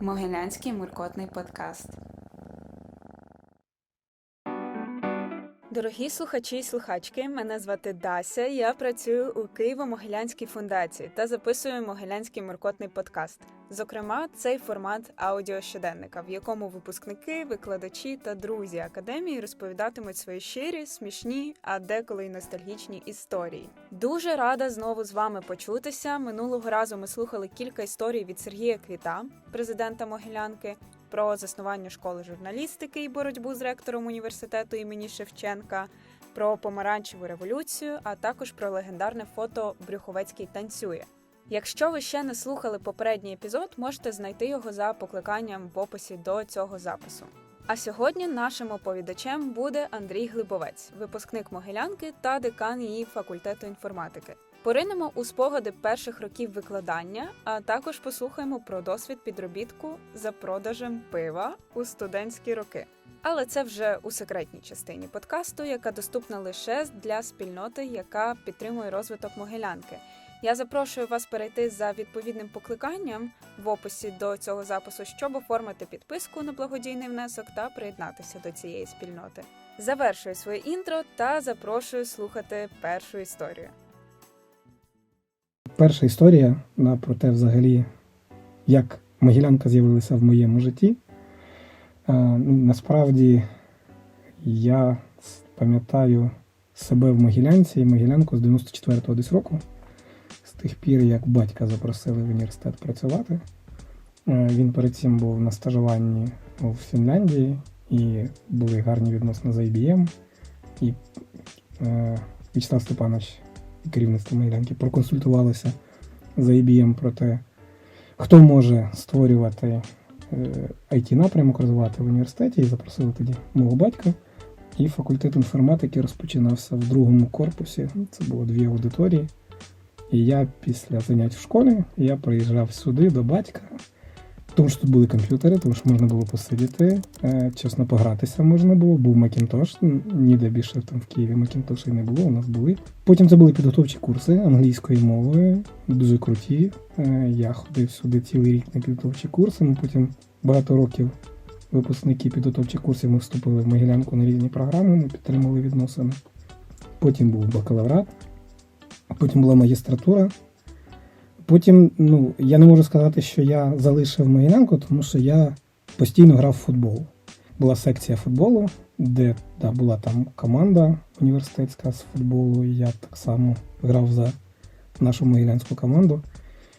Могилянський муркотний подкаст. Дорогі слухачі і слухачки, мене звати Дася. Я працюю у Києво-Могилянській фундації та записую Могилянський муркотний подкаст. Зокрема, цей формат аудіощоденника, в якому випускники, викладачі та друзі академії розповідатимуть свої щирі, смішні, а деколи й ностальгічні історії. Дуже рада знову з вами почутися. Минулого разу ми слухали кілька історій від Сергія Квіта, президента Могилянки, про заснування школи журналістики і боротьбу з ректором університету імені Шевченка, про помаранчеву революцію, а також про легендарне фото Брюховецький танцює. Якщо ви ще не слухали попередній епізод, можете знайти його за покликанням в описі до цього запису. А сьогодні нашим оповідачем буде Андрій Глибовець, випускник Могилянки та декан її факультету інформатики. Поринемо у спогади перших років викладання, а також послухаємо про досвід підробітку за продажем пива у студентські роки. Але це вже у секретній частині подкасту, яка доступна лише для спільноти, яка підтримує розвиток Могилянки. Я запрошую вас перейти за відповідним покликанням в описі до цього запису, щоб оформити підписку на благодійний внесок та приєднатися до цієї спільноти. Завершую своє інтро та запрошую слухати першу історію. Перша історія на про те, взагалі, як Могилянка з'явилася в моєму житті. Е, ну, насправді я пам'ятаю себе в Могилянці і Могилянку з 94-го десь року, з тих пір, як батька запросили в університет працювати. Е, Він перед цим був на стажуванні в Фінляндії і були гарні відносини з IBM. І е, Вячеслав Степанович і керівництво Могилянки проконсультувалося з IBM про те, хто може створювати it напрямок розвивати в університеті, і запросили тоді мого батька. І факультет інформатики розпочинався в другому корпусі. Це було дві аудиторії. І я після занять в школі я приїжджав сюди до батька, тому що тут були комп'ютери, тому що можна було посидіти, е, чесно погратися можна було. Був Макінтош, ніде більше там в Києві Макінтоші не було, у нас були. Потім це були підготовчі курси англійської мови, дуже круті. Е, Я ходив сюди цілий рік на підготовчі курси. Ми потім багато років випускники підготовчих курсів ми вступили в Могилянку на різні програми, ми підтримали відносини. Потім був бакалаврат, потім була магістратура. Потім, ну, я не можу сказати, що я залишив Могилянку, тому що я постійно грав в футбол. Була секція футболу, де да, була там команда університетська з футболу, я так само грав за нашу могилянську команду.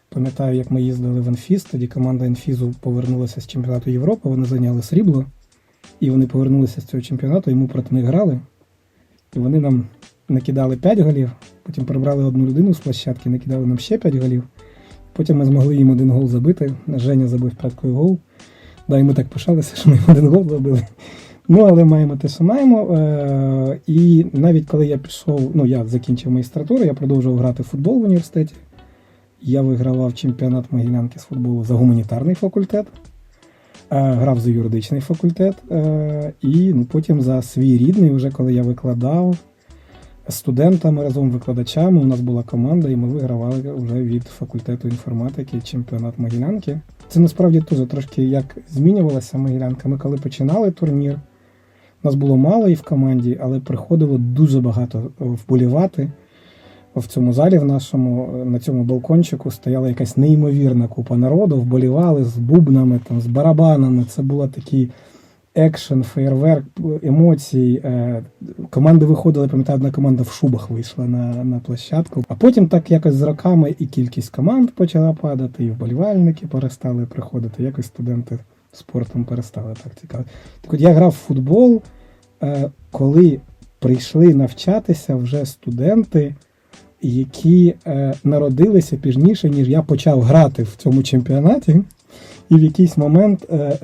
Пам'ятаю, як ми їздили в Анфіз, тоді команда Енфізу повернулася з чемпіонату Європи, вони зайняли срібло, і вони повернулися з цього чемпіонату, і ми проти них грали. І вони нам накидали 5 голів, потім прибрали одну людину з площадки, накидали нам ще 5 голів. Потім ми змогли їм один гол забити. Женя забив п'яткою гол. Да, і ми так пишалися, що ми їм один гол забили. Ну, але маємо те, що маємо. Е, і навіть коли я пішов, ну я закінчив магістратуру, я продовжував грати в футбол в університеті. Я вигравав чемпіонат Могилянки з футболу за гуманітарний факультет, е, грав за юридичний факультет, е, і ну, потім за свій рідний, вже коли я викладав студентами разом викладачами. У нас була команда, і ми вигравали вже від факультету інформатики чемпіонат Могилянки. Це насправді теж трошки як змінювалася Могилянка. Ми коли починали турнір, нас було мало і в команді, але приходило дуже багато вболівати. В цьому залі в нашому на цьому балкончику стояла якась неймовірна купа народу, вболівали з бубнами, там, з барабанами. Це була такий екшен, феєрверк, емоцій. Е, Команди виходили, пам'ятаю, одна команда в шубах вийшла на, на площадку. А потім так якось з роками і кількість команд почала падати, і вболівальники перестали приходити. Якось студенти спортом перестали так цікаво. Так от я грав в футбол, е, коли прийшли навчатися вже студенти які е, народилися пізніше, ніж я почав грати в цьому чемпіонаті. І в якийсь момент е,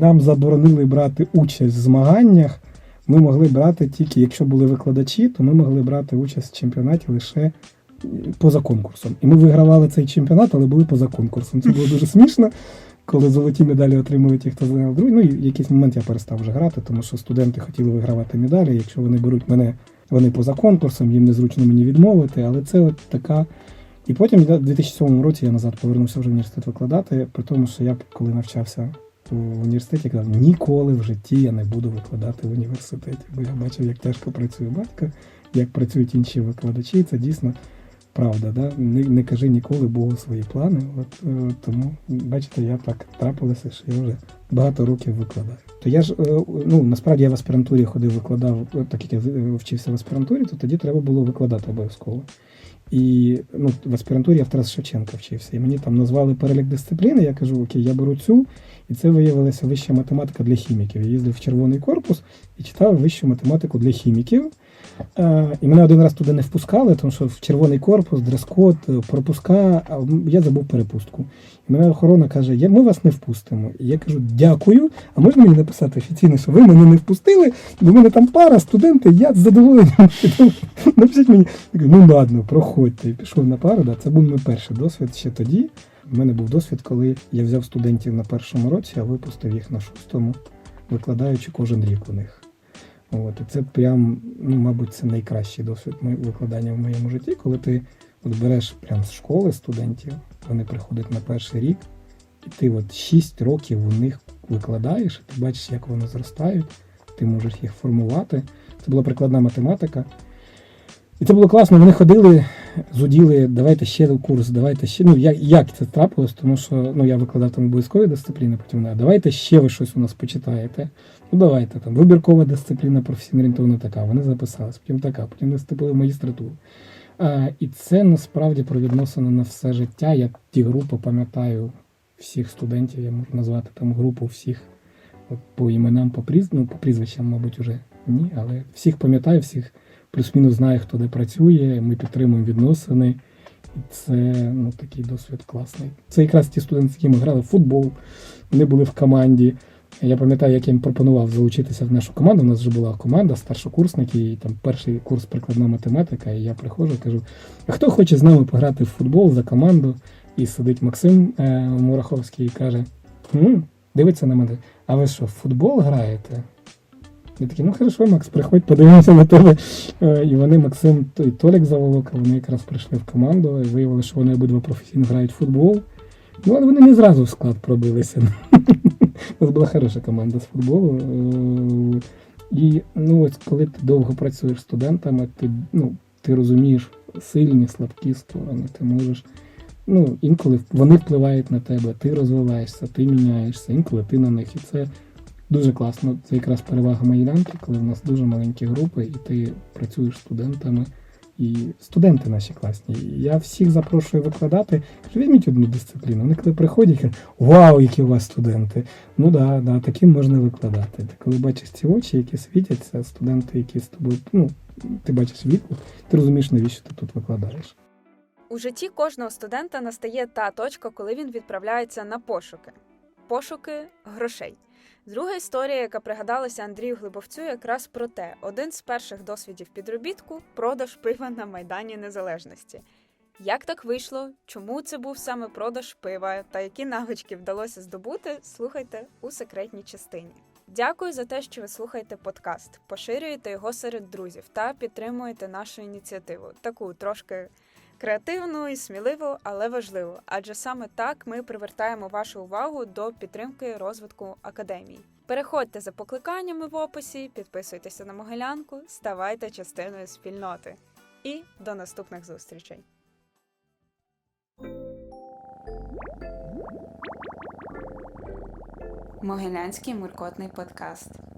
нам заборонили брати участь в змаганнях. Ми могли брати тільки, якщо були викладачі, то ми могли брати участь в чемпіонаті лише е, поза конкурсом. І ми вигравали цей чемпіонат, але були поза конкурсом. Це було дуже смішно, коли золоті медалі отримали ті, хто зайняв другий. Ну і в якийсь момент я перестав вже грати, тому що студенти хотіли вигравати медалі. Якщо вони беруть мене, вони поза конкурсом, їм незручно мені відмовити. Але це от така І потім в 2007 році я назад повернувся вже в університет викладати, при тому, що я коли навчався в університеті, казав, ніколи в житті я не буду викладати в університеті, бо я бачив, як тяжко працює батько, як працюють інші викладачі. Це дійсно правда. Да? Не, не кажи ніколи Богу свої плани. От, е, тому, бачите, я так трапилося, що я вже багато років викладаю. То я ж е, ну насправді я в аспірантурі ходив, викладав, е, так як я е, вчився в аспірантурі, то тоді треба було викладати обов'язково. І ну, в аспірантурі я в Тарас Шевченка вчився. І мені там назвали перелік дисципліни. Я кажу, окей, я беру цю, і це виявилася вища математика для хіміків. Я їздив в червоний корпус і читав вищу математику для хіміків. І мене один раз туди не впускали, тому що в червоний корпус, дрес-код, е, пропуска, а я забув перепустку. І мене охорона каже: ми вас не впустимо. І я кажу, дякую. А можна мені написати офіційно, що ви мене не впустили, бо в мене там пара, студенти, я з задоволенням. Напишіть мені. Ну ладно, проходьте. І пішов на пару. Да. Це був мій перший досвід ще тоді. У мене був досвід, коли я взяв студентів на першому році, а випустив їх на шостому, викладаючи кожен рік у них. От, і це прям, ну, мабуть, це найкращий досвід викладання в моєму житті, коли ти от береш прям з школи студентів, вони приходять на перший рік, і ти от 6 років у них викладаєш, ти бачиш, як вони зростають, ти можеш їх формувати. Це була прикладна математика. І це було класно. Вони ходили, зуділи, давайте ще курс, давайте ще. Ну, як, як це трапилось, тому що ну, я викладав там обов'язкові дисципліни, потім вона, давайте ще ви щось у нас почитаєте. Ну, давайте там. Вибіркова дисципліна професійно орієнтована така. Вони записались, потім така, потім вони вступили в магістратуру. А, і це насправді про відносини на все життя. Я ті групи пам'ятаю всіх студентів, я можу назвати там групу всіх по іменам, по, пріз... ну, по прізвищам, мабуть, уже ні, але всіх пам'ятаю, всіх плюс-мінус знаю, хто де працює, ми підтримуємо відносини. І це ну, такий досвід класний. Це якраз ті студенти, з якими грали в футбол, вони були в команді. Я пам'ятаю, як я їм пропонував залучитися в нашу команду. У нас вже була команда, старшокурсники, і там перший курс прикладна математика. І я приходжу і кажу: хто хоче з нами пограти в футбол за команду? І сидить Максим е, Мураховський і каже: «Хм, дивиться на мене, а ви що, в футбол граєте? Я такий, ну хорошо, Макс, приходь, подивимося на тебе. Е, І вони, Максим і Толік Заволока, вони якраз прийшли в команду і виявили, що вони обидва професійно грають в футбол. Ну, але вони не зразу в склад пробилися. У нас була хороша команда з футболу. Е, І ну, ось коли ти довго працюєш з студентами, ти, ну, ти розумієш сильні, слабкі сторони. Ти можеш. Ну, інколи вони впливають на тебе, ти розвиваєшся, ти міняєшся, інколи ти на них. І це дуже класно. Це якраз перевага Майданки, коли в нас дуже маленькі групи, і ти працюєш студентами. І студенти наші класні. Я всіх запрошую викладати. Візьміть одну дисципліну. Вони коли приходять, кажуть, вау, які у вас студенти! Ну да, да, таким можна викладати. Ти коли бачиш ці очі, які світяться, студенти, які з тобою, ну, ти бачиш відгук, ти розумієш, навіщо ти тут викладаєш. У житті кожного студента настає та точка, коли він відправляється на пошуки. Пошуки грошей. Друга історія, яка пригадалася Андрію Глибовцю, якраз про те: один з перших досвідів підробітку продаж пива на Майдані Незалежності. Як так вийшло? Чому це був саме продаж пива та які навички вдалося здобути? Слухайте у секретній частині. Дякую за те, що ви слухаєте подкаст, поширюєте його серед друзів та підтримуєте нашу ініціативу. Таку трошки креативну і сміливу, але важливу. Адже саме так ми привертаємо вашу увагу до підтримки розвитку академії. Переходьте за покликаннями в описі, підписуйтеся на Могилянку, ставайте частиною спільноти. І до наступних зустрічей. Могилянський муркотний подкаст.